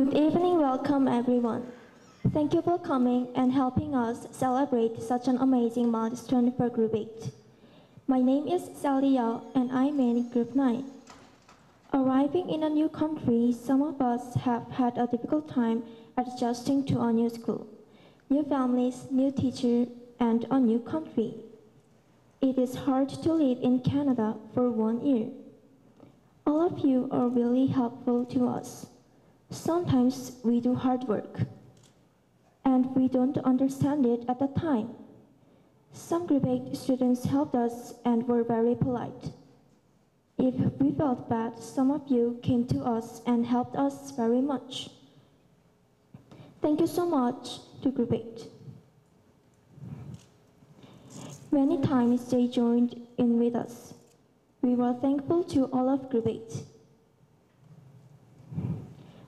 Good evening, welcome everyone. Thank you for coming and helping us celebrate such an amazing milestone for Group 8. My name is Sally Yao and I'm in Group 9. Arriving in a new country, some of us have had a difficult time adjusting to a new school, new families, new teacher, and a new country. It is hard to live in Canada for one year. All of you are really helpful to us. Sometimes we do hard work, and we don't understand it at the time. Some 8 students helped us and were very polite. If we felt bad, some of you came to us and helped us very much. Thank you so much to Group 8. Many times they joined in with us. We were thankful to all of Group 8.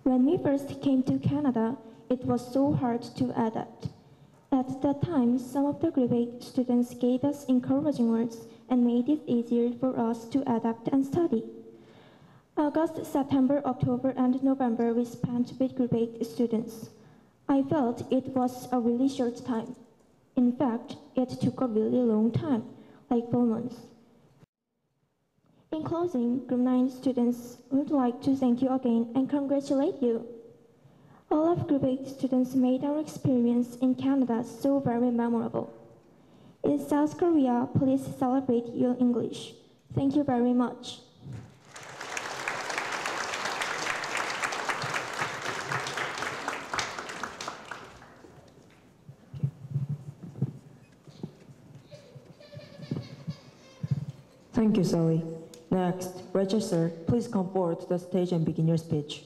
When we first came to Canada, it was so hard to adapt. At that time, some of the graduate students gave us encouraging words and made it easier for us to adapt and study. August, September, October, and November we spent with graduate students. I felt it was a really short time. In fact, it took a really long time, like four months. In closing, Group 9 students would like to thank you again and congratulate you. All of Group 8 students made our experience in Canada so very memorable. In South Korea, please celebrate your English. Thank you very much. Thank you, Sally. Next, Rachel, please come forward to the stage and begin your speech.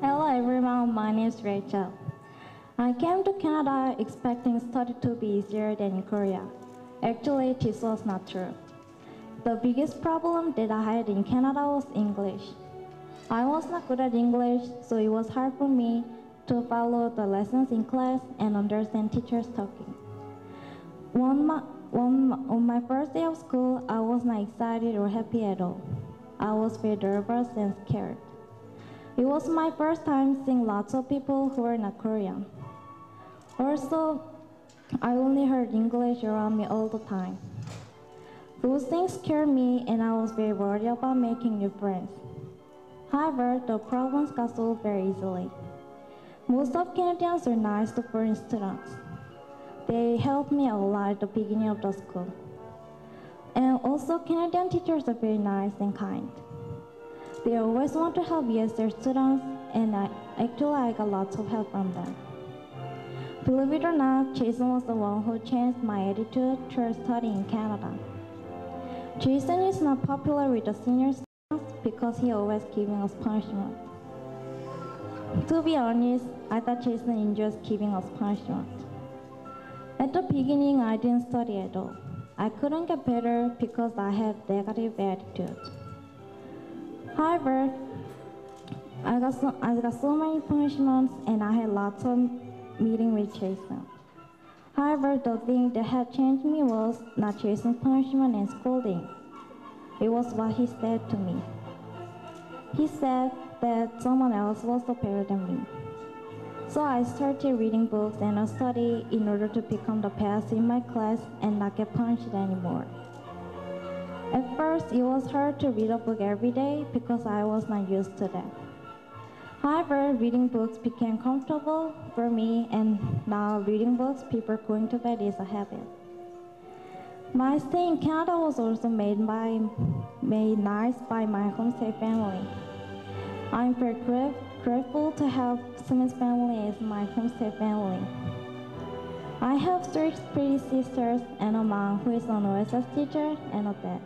Hello everyone, my name is Rachel. I came to Canada expecting study to be easier than in Korea. Actually, this was not true. The biggest problem that I had in Canada was English. I was not good at English, so it was hard for me to follow the lessons in class and understand teachers talking. One, one, on my first day of school, I was not excited or happy at all. I was very nervous and scared. It was my first time seeing lots of people who were not Korean. Also, I only heard English around me all the time. Those things scared me and I was very worried about making new friends. However, the problems got solved very easily. Most of Canadians are nice to foreign students. They helped me a lot at the beginning of the school. And also, Canadian teachers are very nice and kind. They always want to help ESL students, and I, actually I got lots of help from them. Believe it or not, Jason was the one who changed my attitude towards studying in Canada. Jason is not popular with the senior students because he always giving us punishment. To be honest, I thought Jason enjoys giving us punishment. At the beginning, I didn't study at all. I couldn't get better because I had negative attitude. However, I got so, I got so many punishments and I had lots of meeting with Jason. However, the thing that had changed me was not Jason's punishment and scolding. It was what he said to me. He said that someone else was better than me. So I started reading books and I study in order to become the best in my class and not get punished anymore. At first, it was hard to read a book every day because I was not used to that. However, reading books became comfortable for me, and now reading books before going to bed is a habit. My stay in Canada was also made by made nice by my homestay family. I'm very grateful to have Simmons family as my homestay family. I have three pretty sisters and a mom who is an OSS teacher and a dad.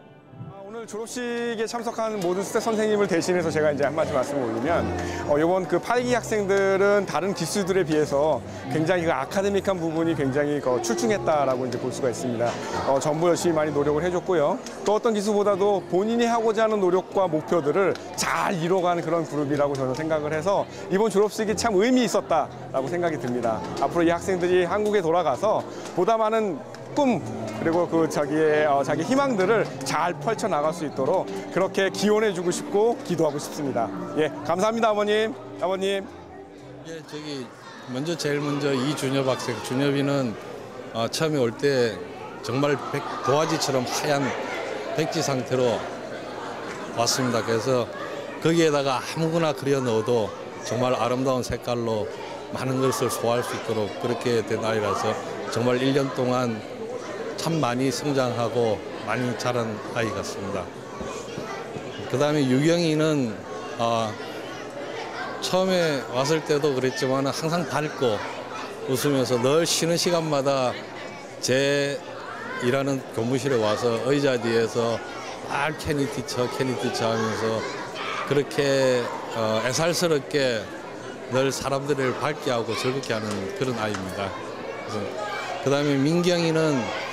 아, 오늘 졸업식에 참석한 모든 스텝 선생님을 대신해서 제가 이제 한마디 말씀을 올리면 어, 이번 그 8기 학생들은 다른 기수들에 비해서 굉장히 그 아카데믹한 부분이 굉장히 그 출중했다라고 이제 볼 수가 있습니다. 어, 전부 열심히 많이 노력을 해줬고요. 또 어떤 기수보다도 본인이 하고자 하는 노력과 목표들을 잘 이뤄가는 그런 그룹이라고 저는 생각을 해서 이번 졸업식이 참 의미 있었다라고 생각이 듭니다. 앞으로 이 학생들이 한국에 돌아가서 보다 많은 꿈 그리고 그 자기의 어, 자기 희망들을 잘 펼쳐 나갈 수 있도록 그렇게 기원해 주고 싶고 기도하고 싶습니다. 예, 감사합니다, 아버님, 아버님. 예, 저기 먼저 제일 먼저 이준엽 학생, 준엽이는 어, 처음에 올 때 정말 백, 도화지처럼 하얀 백지 상태로 왔습니다. 그래서 거기에다가 아무거나 그려 넣어도 정말 아름다운 색깔로 많은 것을 소화할 수 있도록 그렇게 된 아이라서 정말 1년 동안 참 많이 성장하고 많이 자란 아이 같습니다. 그 다음에 유경이는 어, 처음에 왔을 때도 그랬지만 항상 밝고 웃으면서 늘 쉬는 시간마다 제 일하는 교무실에 와서 의자 뒤에서 말 캐니 티처 캐니 티처 하면서 그렇게 어, 애살스럽게 늘 사람들을 밝게 하고 즐겁게 하는 그런 아이입니다. 그래서 그 다음에 민경이는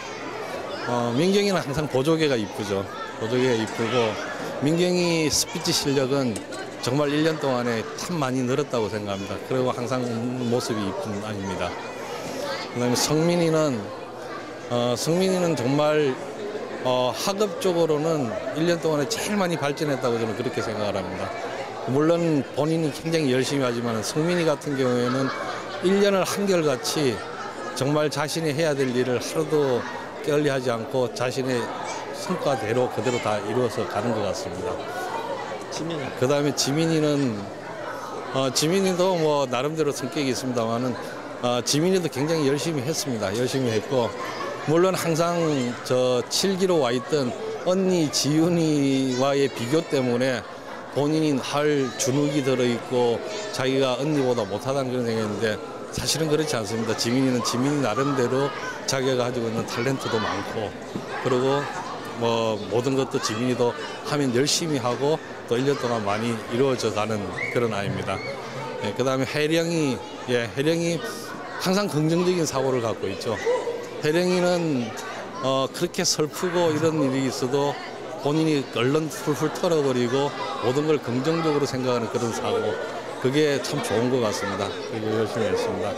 어, 민경이는 항상 보조개가 이쁘죠. 보조개가 이쁘고 민경이 스피치 실력은 정말 1년 동안에 참 많이 늘었다고 생각합니다. 그리고 항상 웃는 모습이 이쁜 아이입니다. 그다음에 성민이는 어, 성민이는 정말 어, 학업적으로는 1년 동안에 제일 많이 발전했다고 저는 그렇게 생각을 합니다. 물론 본인이 굉장히 열심히 하지만 성민이 같은 경우에는 1년을 한결같이 정말 자신이 해야 될 일을 하루도 게을리하지 않고 자신의 성과대로 그대로 다 이루어서 가는 것 같습니다. 지민이. 그 다음에 지민이는 어, 지민이도 뭐 나름대로 성격이 있습니다만은 어, 지민이도 굉장히 열심히 했습니다. 열심히 했고 물론 항상 저 7기로 와 있던 언니 지윤이와의 비교 때문에 본인이 할 주눅이 들어 있고 자기가 언니보다 못하다는 그런 생각인데 사실은 그렇지 않습니다. 지민이는 지민이 나름대로 자기가 가지고 있는 탤런트도 많고 그리고 뭐 모든 것도 지민이도 하면 열심히 하고 또 1년 동안 많이 이루어져 가는 그런 아이입니다. 예, 그다음에 혜령이 예, 혜령이 항상 긍정적인 사고를 갖고 있죠. 혜령이는 어, 그렇게 슬프고 이런 일이 있어도 본인이 얼른 풀풀 털어버리고 모든 걸 긍정적으로 생각하는 그런 사고 그게 참 좋은 것 같습니다. 그리고 열심히 했습니다.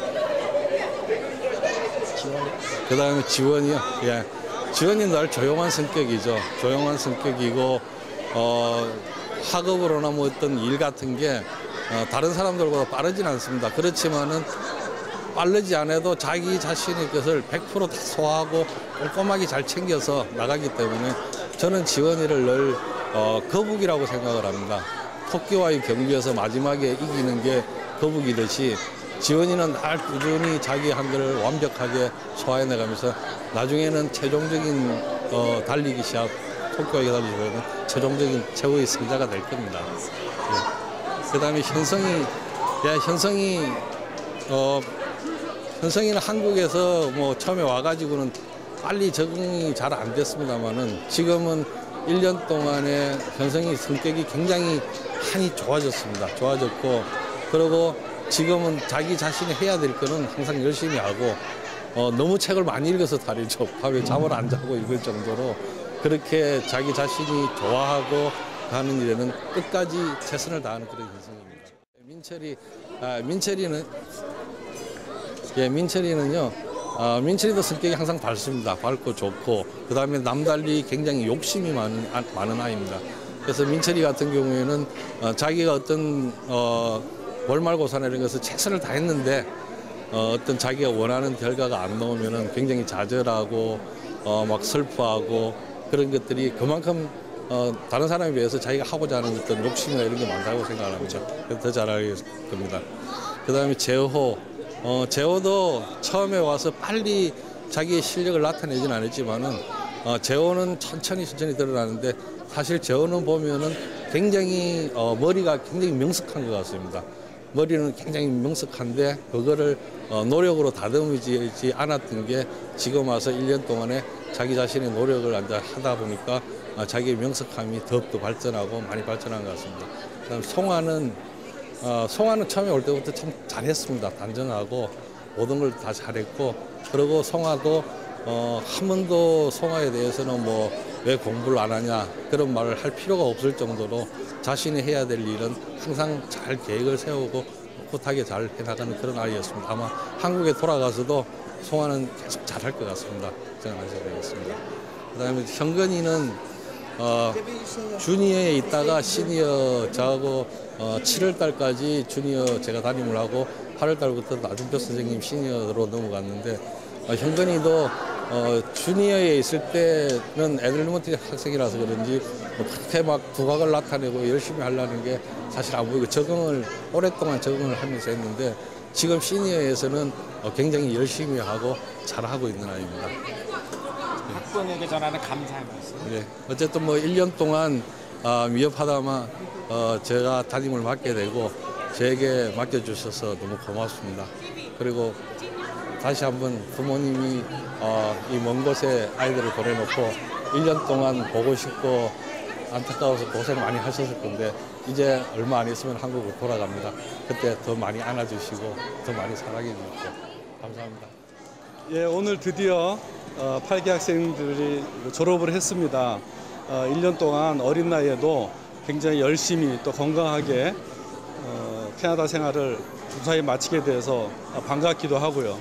그 다음에 지원이요. 예. 지원이 늘 조용한 성격이죠. 조용한 성격이고, 어, 학업으로나 뭐 어떤 일 같은 게, 어, 다른 사람들보다 빠르진 않습니다. 그렇지만은 빠르지 않아도 자기 자신의 것을 100%다 소화하고 꼼꼼하게 잘 챙겨서 나가기 때문에 저는 지원이를 늘 어, 거북이라고 생각을 합니다. 토끼와의 경기에서 마지막에 이기는 게 거북이듯이 지원이는 날 꾸준히 자기 한글을 완벽하게 소화해내가면서 나중에는 최종적인 어, 달리기 시합 토끼와의 달리기에는 최종적인 최고의 승자가 될 겁니다. 예. 그다음에 현성이 야 현성이 어 현성이는 한국에서 뭐 처음에 와가지고는 빨리 적응이 잘 안 됐습니다만은 지금은 1년 동안에 현성이 성격이 굉장히 많이 좋아졌습니다. 좋아졌고 그리고 지금은 자기 자신이 해야 될 거는 항상 열심히 하고 어, 너무 책을 많이 읽어서 다르죠. 밤에 잠을 안 자고 읽을 정도로 그렇게 자기 자신이 좋아하고 하는 일에는 끝까지 최선을 다하는 그런 현성입니다. 민철이 아, 민철이는 예, 민철이는요. 어, 민철이도 성격이 항상 밝습니다. 밝고 좋고 그 다음에 남달리 굉장히 욕심이 많은, 아, 많은 아이입니다. 그래서 민철이 같은 경우에는 어, 자기가 어떤 어, 월말고사나 이런 것을 최선을 다했는데 어, 어떤 자기가 원하는 결과가 안 나오면은 굉장히 좌절하고 어, 막 슬퍼하고 그런 것들이 그만큼 어, 다른 사람에 비해서 자기가 하고자 하는 어떤 욕심이나 이런 게 많다고 생각을 합니다. 그래서 더 잘할 겁니다. 그 다음에 재호 어, 재호도 처음에 와서 빨리 자기의 실력을 나타내진 않았지만은 어, 재호는 천천히 천천히 드러나는데 사실 재호는 보면은 굉장히 어, 머리가 굉장히 명석한 것 같습니다. 머리는 굉장히 명석한데 그거를 어, 노력으로 다듬지 않았던 게 지금 와서 1년 동안에 자기 자신의 노력을 하다 보니까 어, 자기의 명석함이 더욱더 발전하고 많이 발전한 것 같습니다. 그다음 송화는 어, 송화는 처음에 올 때부터 참 잘했습니다. 단정하고 모든 걸 다 잘했고 그리고 송화도 어, 한 번도 송화에 대해서는 뭐 왜 공부를 안 하냐 그런 말을 할 필요가 없을 정도로 자신이 해야 될 일은 항상 잘 계획을 세우고 꿋하게 잘 해나가는 그런 아이였습니다. 아마 한국에 돌아가서도 송화는 계속 잘할 것 같습니다. 저는 그렇게 생각했습니다. 그 다음에 현근이는 어, 주니어에 있다가 시니어 저하고 어, 7월 달까지 주니어 제가 담임을 하고 8월 달부터 나준표 선생님 시니어로 넘어갔는데 어, 현근이도 어, 주니어에 있을 때는 애들리먼트 학생이라서 그런지 뭐 그렇게 막 두각을 나타내고 열심히 하려는 게 사실 안 보이고 적응을 오랫동안 적응을 하면서 했는데 지금 시니어에서는 어, 굉장히 열심히 하고 잘하고 있는 아이입니다. 학부모에게 전하는 감사의 말씀. 예. 어쨌든 뭐 1년 동안 아, 위협하다만 어, 제가 담임을 맡게 되고 저에게 맡겨주셔서 너무 고맙습니다. 그리고 다시 한번 부모님이 어, 이 먼 곳에 아이들을 보내놓고 1년 동안 보고 싶고 안타까워서 고생 많이 하셨을 건데 이제 얼마 안 있으면 한국으로 돌아갑니다. 그때 더 많이 안아주시고 더 많이 사랑해 주십시오. 감사합니다. 예, 오늘 드디어 어, 8기 학생들이 졸업을 했습니다. 어, 1년 동안 어린 나이에도 굉장히 열심히 또 건강하게 어, 캐나다 생활을 무사히 마치게 돼서 반갑기도 하고요.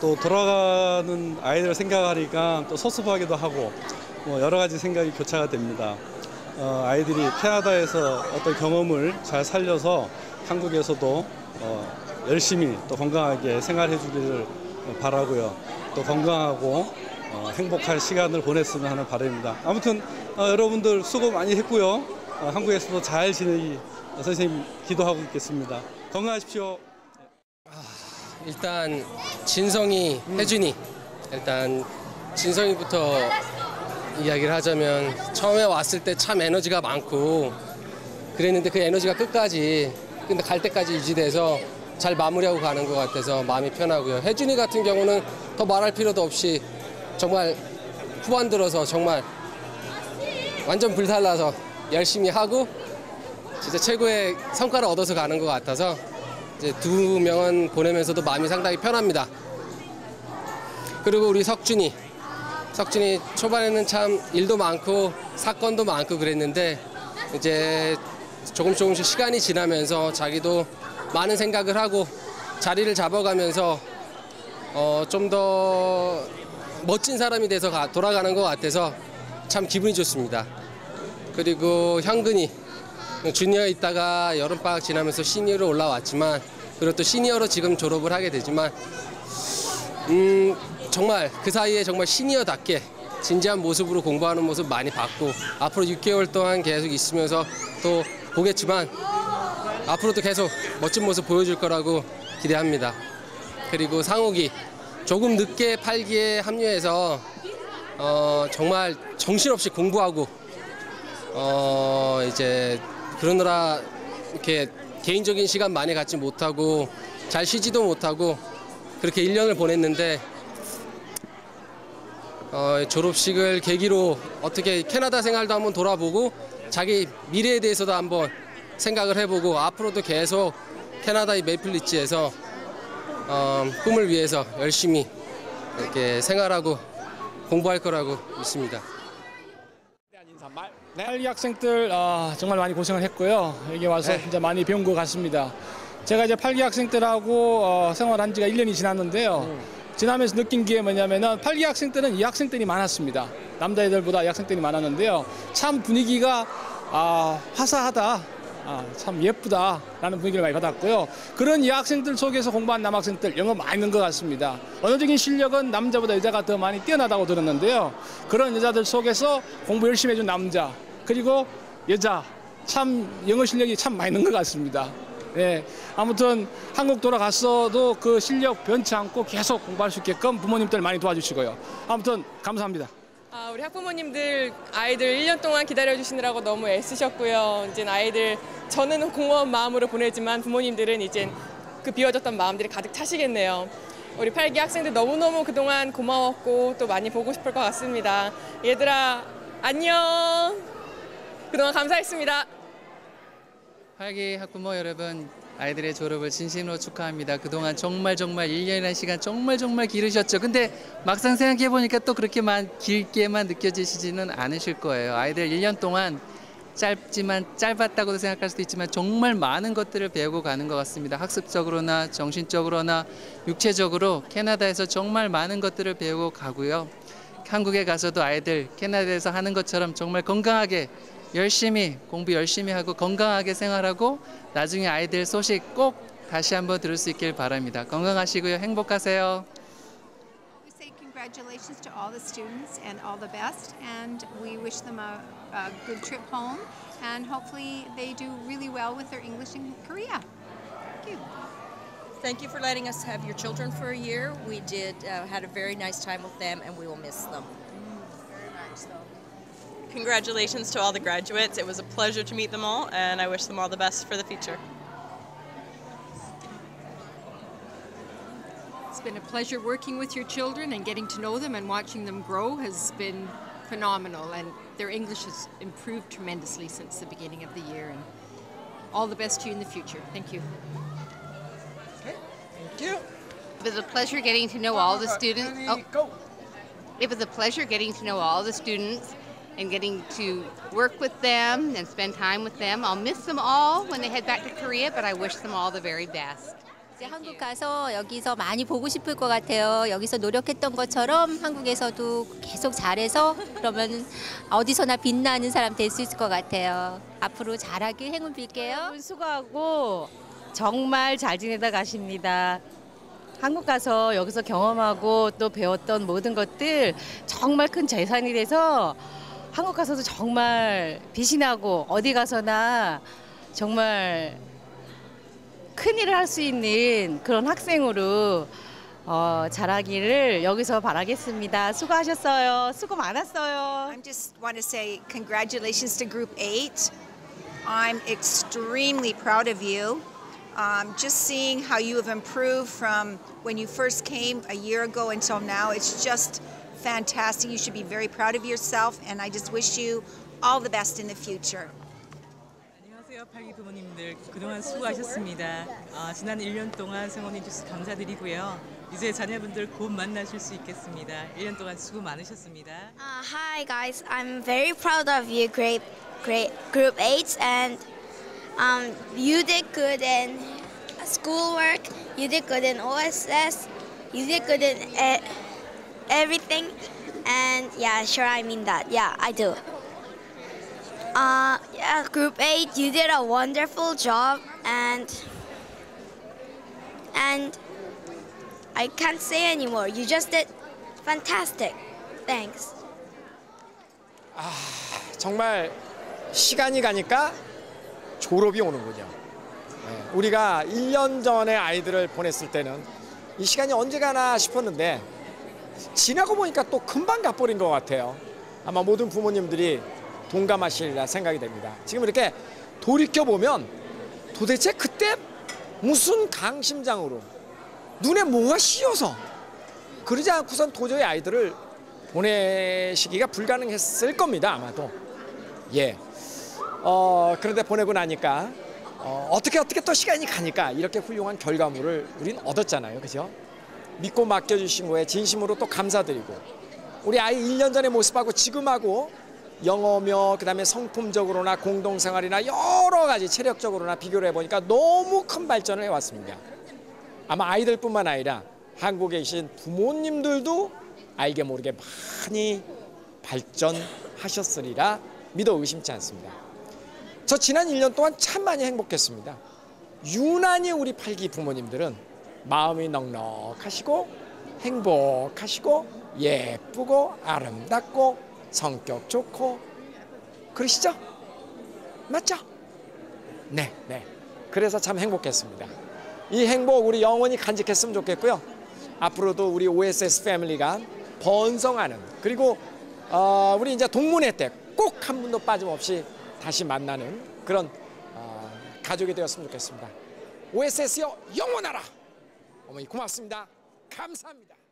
또 돌아가는 아이들을 생각하니까 또 섭섭하기도 하고 뭐 여러 가지 생각이 교차가 됩니다. 어, 아이들이 캐나다에서 어떤 경험을 잘 살려서 한국에서도 어, 열심히 또 건강하게 생활해 주기를 바라고요. 또 건강하고 어, 행복한 시간을 보냈으면 하는 바람입니다. 아무튼 어, 여러분들 수고 많이 했고요. 어, 한국에서도 잘 지내기 어, 선생님 기도하고 있겠습니다. 건강하십시오. 일단 진성이, 혜준이 일단 진성이부터 이야기를 하자면 처음에 왔을 때 참 에너지가 많고 그랬는데 그 에너지가 끝까지 근데 갈 때까지 유지돼서 잘 마무리하고 가는 것 같아서 마음이 편하고요. 혜준이 같은 경우는 더 말할 필요도 없이 정말 후반 들어서 정말 완전 불살라서 열심히 하고 진짜 최고의 성과를 얻어서 가는 것 같아서 이제 두 명은 보내면서도 마음이 상당히 편합니다. 그리고 우리 석준이 석준이 초반에는 참 일도 많고 사건도 많고 그랬는데 이제 조금 조금씩 시간이 지나면서 자기도 많은 생각을 하고 자리를 잡아가면서 어, 좀 더 멋진 사람이 돼서 가- 돌아가는 것 같아서 참 기분이 좋습니다. 그리고 현근이 주니어 있다가 여름방학 지나면서 시니어로 올라왔지만 그리고 또 시니어로 지금 졸업을 하게 되지만 음 정말 그 사이에 정말 시니어답게 진지한 모습으로 공부하는 모습 많이 봤고 앞으로 6개월 동안 계속 있으면서 또 보겠지만 앞으로도 계속 멋진 모습 보여줄 거라고 기대합니다. 그리고 상욱이 조금 늦게 8기에 합류해서 어, 정말 정신없이 공부하고 어, 이제 그러느라 이렇게 개인적인 시간 많이 갖지 못하고 잘 쉬지도 못하고 그렇게 1년을 보냈는데 어, 졸업식을 계기로 어떻게 캐나다 생활도 한번 돌아보고 자기 미래에 대해서도 한번 생각을 해보고 앞으로도 계속 캐나다의 메이플리츠에서 어, 꿈을 위해서 열심히 이렇게 생활하고 공부할 거라고 믿습니다. 인사말. 할리 학생들 아, 정말 많이 고생을 했고요. 여기 와서 진짜 많이 배운 것 같습니다. 제가 이제 8기 학생들하고 어, 생활한 지가 1년이 지났는데요. 지나면서 느낀 게 뭐냐면은 8기 학생 때는 이 학생들이 많았습니다. 남자애들보다 이 학생들이 많았는데요. 참 분위기가 아, 화사하다. 아, 참 예쁘다라는 분위기를 많이 받았고요. 그런 이 학생들 속에서 공부한 남학생들 영어 많이 는것 같습니다. 언어적인 실력은 남자보다 여자가 더 많이 뛰어나다고 들었는데요. 그런 여자들 속에서 공부 열심히 해준 남자 그리고 여자 참 영어 실력이 참 많이 는것 같습니다. 예, 아무튼 한국 돌아갔어도 그 실력 변치 않고 계속 공부할 수 있게끔 부모님들 많이 도와주시고요. 아무튼 감사합니다. 아, 우리 학부모님들 아이들 1년 동안 기다려주시느라고 너무 애쓰셨고요. 이제 아이들 저는 공허한 마음으로 보내지만 부모님들은 이제 그 비워졌던 마음들이 가득 차시겠네요. 우리 8기 학생들 너무너무 그동안 고마웠고 또 많이 보고 싶을 것 같습니다. 얘들아 안녕. 그동안 감사했습니다. 활기 학부모 여러분, 아이들의 졸업을 진심으로 축하합니다. 그동안 정말 정말 1년이라는 시간 정말 정말 길으셨죠. 근데 막상 생각해 보니까 또 그렇게만 길게만 느껴지시지는 않으실 거예요. 아이들 1년 동안 짧지만 짧았다고도 생각할 수도 있지만 정말 많은 것들을 배우고 가는 것 같습니다. 학습적으로나 정신적으로나 육체적으로 캐나다에서 정말 많은 것들을 배우고 가고요. 한국에 가서도 아이들 캐나다에서 하는 것처럼 정말 건강하게 열심히 공부 열심히 하고 건강하게 생활하고 나중에 아이들 소식 꼭 다시 한번 들을 수 있길 바랍니다. 건강하시고요. 행복하세요. Congratulations to all the students and all the best, and we wish them a, a good trip home, and hopefully they do really well with their English in Korea. Thank you. Thank you for letting us have your children for a year. We did uh, had a very nice time with them, and we will miss them. Congratulations to all the graduates. It was a pleasure to meet them all, and I wish them all the best for the future. It's been a pleasure working with your children and getting to know them and watching them grow has been phenomenal and their English has improved tremendously since the beginning of the year and all the best to you in the future. Thank you. Thank you. It was a pleasure getting to know all the students. Oh. It was a pleasure getting to know all the students and getting to work with them and spend time with them. I'll miss them all when they head back to Korea, but I wish them all the very best. 이제 한국 가서 여기서 많이 보고 싶을 것 같아요. 여기서 노력했던 것처럼 한국에서도 계속 잘해서 그러면 어디서나 빛나는 사람 될 수 있을 것 같아요. 앞으로 잘하길 행운 빌게요. 수고하고 정말 잘 지내다 가십니다. 한국 가서 여기서 경험하고 또 배웠던 모든 것들 정말 큰 재산이 돼서 한국 가서도 정말 빛이 나고 어디 가서나 정말 큰 일을 할 수 있는 그런 학생으로 어, 자라기를 여기서 바라겠습니다. 수고하셨어요. 수고 많았어요. I just want to say congratulations to Group 8. I'm extremely proud of you. Um, just seeing how you have improved from when you first came a year ago until now, it's just fantastic. You should be very proud of yourself, and I just wish you all the best in the future. 안녕하세요, 팔기 부모님들. 그동안 수고하셨습니다. 아, 지난 1년 동안 성원해 주셔서 감사드리고요. 이제 자녀분들 곧 만나실 수 있겠습니다. 1년 동안 수고 많으셨습니다. Uh, hi guys, I'm very proud of you, grade, grade, group 8, and um, you did good in schoolwork, you did good in OSS, you did good in e- everything, and yeah, sure, I mean that. Yeah, I do. Uh, yeah, group 8, you did a wonderful job, and and I can't say anymore. You just did fantastic. Thanks. 정말 시간이 가니까 졸업이 오는군요. 네, 우리가 1년 전에 아이들을 보냈을 때는 이 시간이 언제 가나 싶었는데 지나고 보니까 또 금방 가버린 것 같아요. 아마 모든 부모님들이 동감하시리라 생각이 됩니다. 지금 이렇게 돌이켜 보면 도대체 그때 무슨 강심장으로 눈에 뭐가 씌어서 그러지 않고선 도저히 아이들을 보내시기가 불가능했을 겁니다 아마도 예. 어 그런데 보내고 나니까 어, 어떻게 어떻게 또 시간이 가니까 이렇게 훌륭한 결과물을 우린 얻었잖아요 그죠? 믿고 맡겨주신 거에 진심으로 또 감사드리고 우리 아이 1년 전의 모습하고 지금하고 영어며 그다음에 성품적으로나 공동생활이나 여러 가지 체력적으로나 비교를 해보니까 너무 큰 발전을 해왔습니다. 아마 아이들뿐만 아니라 한국에 계신 부모님들도 알게 모르게 많이 발전하셨으리라 믿어 의심치 않습니다. 저 지난 1년 동안 참 많이 행복했습니다. 유난히 우리 팔기 부모님들은 마음이 넉넉하시고 행복하시고 예쁘고 아름답고 성격 좋고 그러시죠? 맞죠? 네, 네. 그래서 참 행복했습니다. 이 행복 우리 영원히 간직했으면 좋겠고요. 앞으로도 우리 OSS 패밀리가 번성하는 그리고 어, 우리 이제 동문회 때 꼭 한 분도 빠짐없이 다시 만나는 그런 어, 가족이 되었으면 좋겠습니다. OSS여 영원하라. 어머니 고맙습니다. 감사합니다.